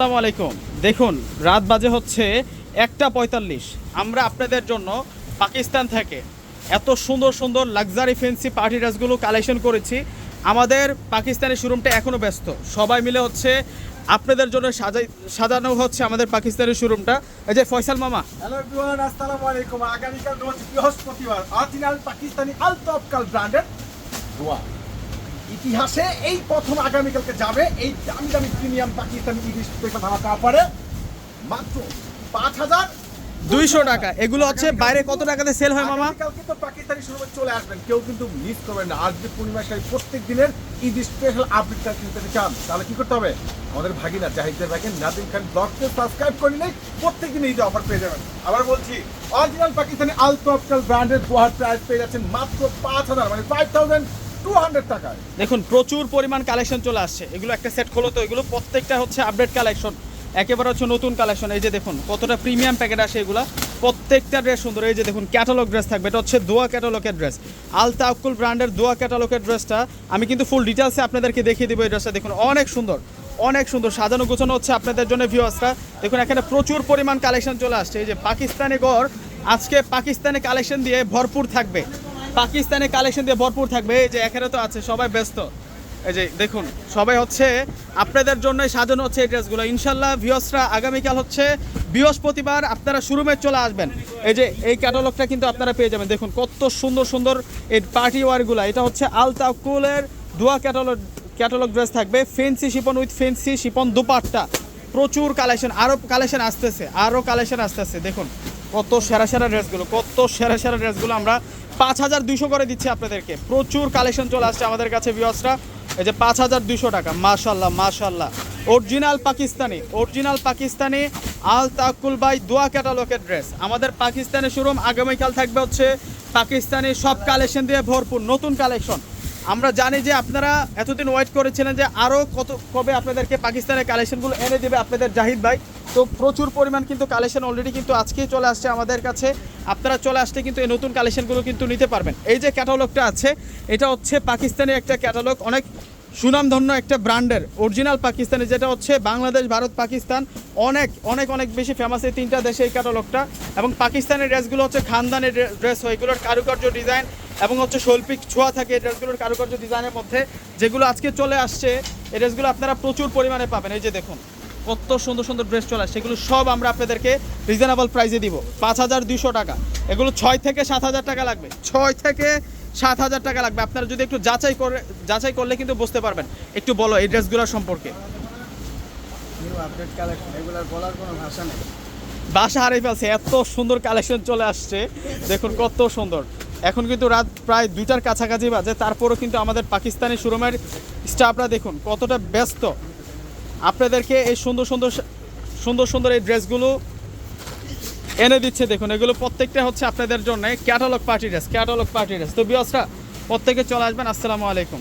আসসালামু আলাইকুম। দেখুন, রাত বাজে হচ্ছে একটা পঁয়তাল্লিশ। আমরা আপনাদের জন্য পাকিস্তান থেকে এত সুন্দর সুন্দর লাক্সারি ফেন্সি পার্টি ড্রেসগুলো কালেকশন করেছি। আমাদের পাকিস্তানি শোরুমটা এখনও ব্যস্ত। সবাই মিলে হচ্ছে আপনাদের জন্য সাজাই সাজানো হচ্ছে আমাদের পাকিস্তানি শোরুমটা এই যে ফয়সাল মামা। হ্যালো এভরিওয়ান আসসালামু আলাইকুম। আগামীকাল রোজ বৃহস্পতিবার পাকিস্তানি ইতিহাসে এই প্রথম আগামীকালকে যাবে এই দামি দামি প্রিমিয়াম পাকিস্তানি ইলিশ স্পেশাল ধামা কাপড়ে মাত্র পাঁচ হাজার দুইশো টাকা। এগুলো হচ্ছে বাইরে কত টাকাতে সেল হয় মামা? আগামীকালকে তো পাকিস্তানি শোরুমে চলে আসবেন। কেউ কিন্তু মিস করবেন না। আজ যে পূর্ণিমা শাড়ি প্রত্যেক দিনের ঈদ স্পেশাল আপডেটটা কিনতে চান তাহলে কি করতে হবে? আমাদের ভাগিনা জাহিদের ভাগিন নাদিম খান ব্লগকে সাবস্ক্রাইব করে নিলে প্রত্যেক দিন ঈদে অফার পেয়ে যাবেন। আবার বলছি অরিজিনাল পাকিস্তানি আলতো অপটাল ব্র্যান্ডের দোহার প্রাইস পেয়ে যাচ্ছেন মাত্র পাঁচ হাজার মানে ফাইভ থাউজেন্ড টু হান্ড্রেড দেখুন, প্রচুর পরিমাণ কালেকশন চলে আসছে। এগুলো একটা সেট খোলো তো, এগুলো প্রত্যেকটা হচ্ছে আপডেট কালেকশন একেবারে হচ্ছে নতুন কালেকশন এই যে দেখুন, কতটা প্রিমিয়াম প্যাকেট আসে এগুলো। প্রত্যেকটা ড্রেস সুন্দর। এই যে দেখুন ক্যাটালগ ড্রেস থাকবে। এটা হচ্ছে দোয়া ক্যাটালগের ড্রেস আলতা তাকুল ব্র্যান্ডের দোয়া ক্যাটালগের ড্রেসটা আমি কিন্তু ফুল ডিটেলসে আপনাদেরকে দেখিয়ে দেবো এই ড্রেসটা দেখুন, অনেক সুন্দর অনেক সুন্দর। সাজানো গোছানো হচ্ছে আপনাদের জন্য ভিউয়ার্সরা দেখুন, এখানে প্রচুর পরিমাণ কালেকশন চলে আসছে। এই যে পাকিস্তানি গড়, আজকে পাকিস্তানি কালেকশন দিয়ে ভরপুর থাকবে। পাকিস্তানি কালেকশন দিয়ে ভরপুর থাকবে। এই যে এখানে তো আছে, সবাই ব্যস্ত। এই যে দেখুন, সবাই হচ্ছে আপনাদের জন্যই সাজানো হচ্ছে এই ড্রেসগুলো। ইনশাল্লাহ ভিউসরা আগামীকাল হচ্ছে বৃহস্পতিবার আপনারা শোরুমে চলে আসবেন। এই যে এই ক্যাটালগটা কিন্তু আপনারা পেয়ে যাবেন। দেখুন, কত সুন্দর সুন্দর এই পার্টি ওয়ারগুলো এটা হচ্ছে আলতাকুলের দোয়া ক্যাটালগ ক্যাটালগ ড্রেস থাকবে। Fancy chiffon with fancy chiffon dupatta. প্রচুর কালেকশন আরও কালেকশন আসতেছে আরও কালেকশন আসতেছে। দেখুন কত সেরা সেরা ড্রেসগুলো, কত সেরা সেরা ড্রেসগুলো আমরা পাঁচ হাজার দুশো করে দিচ্ছি আপনাদেরকে। প্রচুর কালেকশন চলে আসছে আমাদের কাছে ভিউয়ার্সরা এই যে পাঁচ হাজার দুশো টাকা মাশাল্লাহ মাশাল্লাহ অরিজিনাল পাকিস্তানি অরিজিনাল পাকিস্তানি আল তাকুল বাই দোয়া ক্যাটালগের ড্রেস। আমাদের পাকিস্তানি শোরুম আগামীকাল থাকবে হচ্ছে পাকিস্তানি সব কালেকশন দিয়ে ভরপুর নতুন কালেকশন। আমরা জানি যে আপনারা এতদিন ওয়েট করেছিলেন যে আরও কত, কবে আপনাদেরকে পাকিস্তানের কালেকশনগুলো এনে দেবে আপনাদের জাহিদ ভাই। তো প্রচুর পরিমাণ কিন্তু কালেকশন অলরেডি কিন্তু আজকেই চলে আসছে আমাদের কাছে। আপনারা চলে আসলে কিন্তু এই নতুন কালেকশনগুলো কিন্তু নিতে পারবেন। এই যে ক্যাটালগটা আছে, এটা হচ্ছে পাকিস্তানি একটা ক্যাটালগ অনেক সুনামধন্য একটা ব্র্যান্ডের অরিজিনাল পাকিস্তানি, যেটা হচ্ছে বাংলাদেশ, ভারত, পাকিস্তান, অনেক অনেক অনেক বেশি ফেমাস এই তিনটা দেশে এই ক্যাটালগটা এবং পাকিস্তানের ড্রেসগুলো হচ্ছে খানদানের ড্রেস হয় এগুলোর কারুকার্য ডিজাইন এবং হচ্ছে শৈল্পিক ছোঁয়া থাকে এই ড্রেসগুলোর কারুকার্য ডিজাইনের মধ্যে, যেগুলো আজকে চলে আসছে, এই ড্রেসগুলো আপনারা প্রচুর পরিমাণে পাবেন। এই যে দেখুন কত সুন্দর সুন্দর ড্রেস চলে আসছে সেগুলো সব আমরা আপনাদেরকে রিজনেবল প্রাইসে দিব। পাঁচ হাজার দুশো টাকা। এগুলো ছয় থেকে সাত হাজার টাকা লাগবে। ছয় থেকে সাত হাজার টাকা লাগবে। আপনারা যদি একটু যাচাই করে যাচাই করলে কিন্তু বুঝতে পারবেন। একটু বলো এই ড্রেসগুলোর সম্পর্কে। বাসা হারিয়ে ফেলছে এত সুন্দর কালেকশন চলে আসছে। দেখুন কত সুন্দর। এখন কিন্তু রাত প্রায় দুইটার কাছাকাছি বাজে। তারপরও কিন্তু আমাদের পাকিস্তানি শোরুমের স্টাফরা দেখুন কতটা ব্যস্ত। আপনাদেরকে এই সুন্দর সুন্দর সুন্দর সুন্দর এই ড্রেসগুলো এনে দিচ্ছে দেখুন, এগুলো প্রত্যেকটা হচ্ছে আপনাদের জন্য catalogue party dress catalogue party dress তো বিয়সরা প্রত্যেকে চলে আসবেন, আসসালামু আলাইকুম।